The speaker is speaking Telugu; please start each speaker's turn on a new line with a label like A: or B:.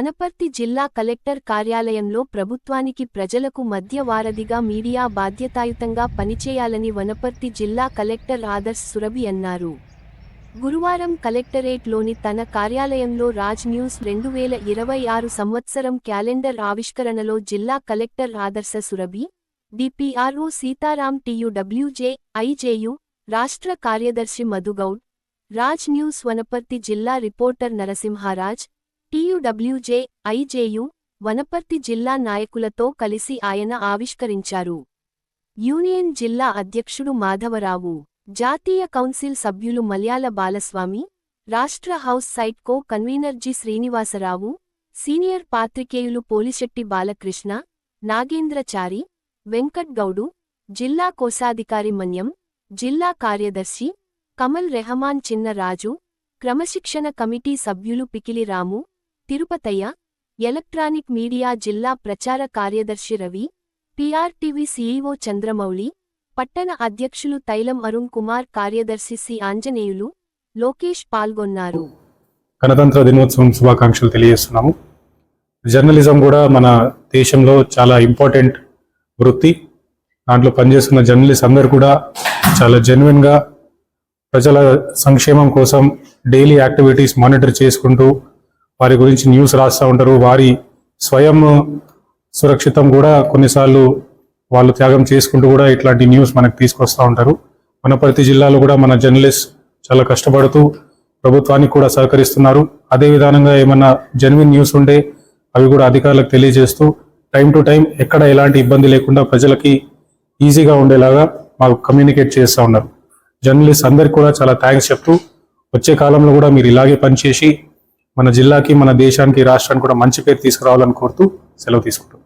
A: వనపర్తి జిల్లా కలెక్టర్ కార్యాలయంలో ప్రభుత్వానికి ప్రజలకు మధ్య వారధిగా మీడియా బాధ్యతాయుతంగా పనిచేయాలని వనపర్తి జిల్లా కలెక్టర్ ఆదర్శ్ సురభి అన్నారు. గురువారం కలెక్టరేట్లోని తన కార్యాలయంలో రాజ్ న్యూస్ రెండు వేల ఇరవై ఆరు సంవత్సరం క్యాలెండర్ ఆవిష్కరణలో జిల్లా collector Adarsh Surabhi DPRO Sitaram TUWJ IJU రాష్ట్ర కార్యదర్శి మధుగౌడ్ రాజ్ న్యూస్ వనపర్తి జిల్లా reporter Narasimharaj TUWJ IJU Wanaparthy జిల్లా నాయకులతో కలిసి ఆయన ఆవిష్కరించారు. యూనియన్ జిల్లా అధ్యక్షుడు మాధవరావు జాతీయ కౌన్సిల్ సభ్యులు మల్యాల బాలస్వామి రాష్ట్ర house site co convener G Srinivasarao senior పాత్రికేయులు పోలిశెట్టి బాలకృష్ణ నాగేంద్రచారి వెంకట్ గౌడు జిల్లా కోశాధికారి మన్యం జిల్లా కార్యదర్శి కమల్ రెహమాన్ చిన్నరాజు క్రమశిక్షణ కమిటీ సభ్యులు పికిలి రాము తిరుపతయ్య ఎలక్ట్రానిక్ మీడియా జిల్లా ప్రచార కార్యదర్శి రవి పీఆర్టీవీ సీఈఓ చంద్రమౌళి పట్టణ అధ్యక్షులు తైలం అరుణ్ కుమార్ కార్యదర్శి సి ఆంజనేయులు లోకేష్ పాల్గొన్నారు.
B: గణతంత్ర దినోత్సవం శుభాకాంక్షలు తెలియజేస్తున్నాము. జర్నలిజం కూడా మన దేశంలో చాలా ఇంపార్టెంట్ వృత్తి. దాంట్లో పనిచేస్తున్న జర్నలిస్ట్ అందరు కూడా చాలా జెన్యున్గా ప్రజల సంక్షేమం కోసం డైలీ యాక్టివిటీస్ మానిటర్ చేసుకుంటూ వారి గురించి న్యూస్ రాస్తూ ఉంటారు. వారి స్వయం సురక్షితం కూడా కొన్నిసార్లు వాళ్ళు త్యాగం చేసుకుంటూ కూడా ఇట్లాంటి న్యూస్ మనకు తీసుకొస్తూ ఉంటారు. మన ప్రతి జిల్లాలో కూడా మన జర్నలిస్ట్ చాలా కష్టపడుతూ ప్రభుత్వానికి కూడా సహకరిస్తున్నారు. అదే విధానంగా ఏమన్నా జెన్యున్ న్యూస్ ఉంటే అవి కూడా అధికారులకు తెలియజేస్తూ టైం టు టైం ఎక్కడ ఎలాంటి ఇబ్బంది లేకుండా ప్రజలకి ఈజీగా ఉండేలాగా మాకు కమ్యూనికేట్ చేస్తూ ఉన్నారు. జర్నలిస్ట్ అందరికి కూడా చాలా థ్యాంక్స్ చెప్తూ వచ్చే కాలంలో కూడా మీరు ఇలాగే పనిచేసి మన జిల్లాకి మన దేశానికి రాష్ట్రానికి కూడా మంచి పేరు తీసుకురావాలని కోరుతూ సెలవు తీసుకుంటాం